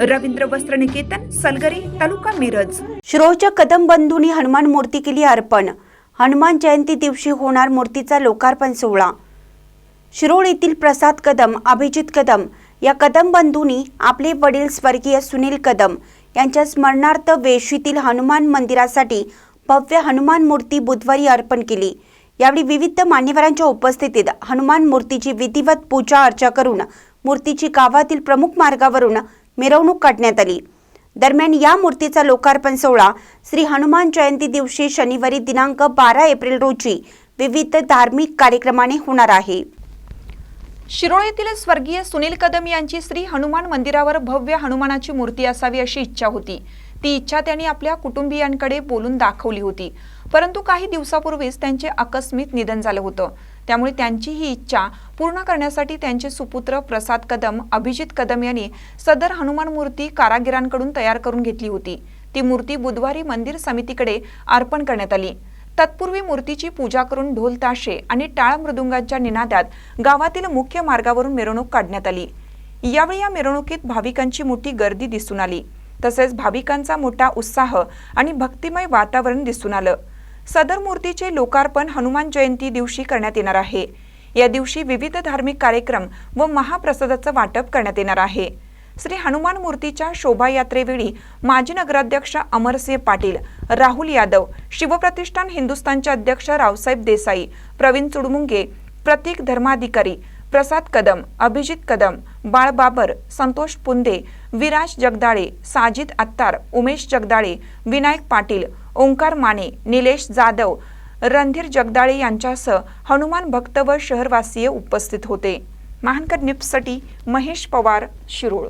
रवींद्र वस्त्र निकेतन सलगरी तालुका मिरज. शिरोळच्या कदम बंधूंनी हनुमान मूर्ती केली अर्पण. हनुमान जयंती दिवशी होणार मूर्तीचा लोकार्पण सोहळा. शिरोळ येथील प्रसाद कदम अभिजित कदम या कदम बंधूंनी आपले वडील स्वर्गीय सुनील कदम यांच्या स्मरणार्थ वेशीतील हनुमान मंदिरासाठी भव्य हनुमान मूर्ती बुधवारी अर्पण केली. यावेळी विविध मान्यवरांच्या उपस्थितीत हनुमान मूर्तीची विधिवत पूजा अर्चा करून मूर्तीची गावातील प्रमुख मार्गावरून मिरवणूक काढण्यात आली. दरम्यान या मूर्तीचा लोकार्पण सोहळा श्री हनुमान जयंती दिवशी शनिवारी दिनांक बारा एप्रिल रोजी विविध धार्मिक कार्यक्रमाने होणार आहे. शिरोळीतील स्वर्गीय सुनील कदम यांची श्री हनुमान मंदिरावर भव्य हनुमानाची मूर्ती असावी अशी इच्छा होती. ती इच्छा त्यांनी आपल्या कुटुंबियांकडे बोलून दाखवली होती. परंतु काही दिवसापूर्वीच त्यांचे आकस्मिक निधन झालं होतं. त्यामुळे त्यांची ही इच्छा पूर्ण करण्यासाठी त्यांचे सुपुत्र प्रसाद कदम अभिजित कदम यांनी सदर हनुमान मूर्ती कारागिरांकडून तयार करून घेतली होती. ती मूर्ती बुधवारी मंदिर समितीकडे अर्पण करण्यात आली. तत्पूर्वी मूर्तीची पूजा करून ढोल ताशे आणि टाळ मृदुंगाच्या निनादात गावातील मुख्य मार्गावरून मिरवणूक काढण्यात आली. यावेळी या मिरवणुकीत भाविकांची मोठी गर्दी दिसून आली. तसेच भाविकांचा मोठा उत्साह आणि भक्तिमय वातावरण दिसून आलं. सदर मूर्तीचे लोकार्पण हनुमान जयंती दिवशी करण्यात येणार आहे. या दिवशी विविध धार्मिक कार्यक्रम व महाप्रसादाचं वाटप करण्यात येणार आहे. श्री हनुमान मूर्तीच्या शोभायात्रेवेळी माजी नगराध्यक्ष अमरसिंह पाटील राहुल यादव शिवप्रतिष्ठान हिंदुस्थानचे अध्यक्ष रावसाहेब देसाई प्रवीण चुडमुंगे प्रतीक धर्माधिकारी प्रसाद कदम अभिजित कदम बाळ बाबर संतोष पुंदे विराज जगदाळे साजिद अत्तार उमेश जगदाळे विनायक पाटील ओंकार माने निलेश जाधव रणधीर जगदाळे यांच्यासह हनुमान भक्त व शहरवासीय उपस्थित होते. महानकर न्यूजसाठी महेश पवार शिरोळ.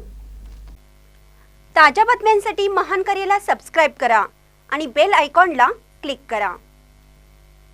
ताज्या बातम्यांसाठी महानकरीला सबस्क्राईब करा आणि बेल आयकॉनला क्लिक करा.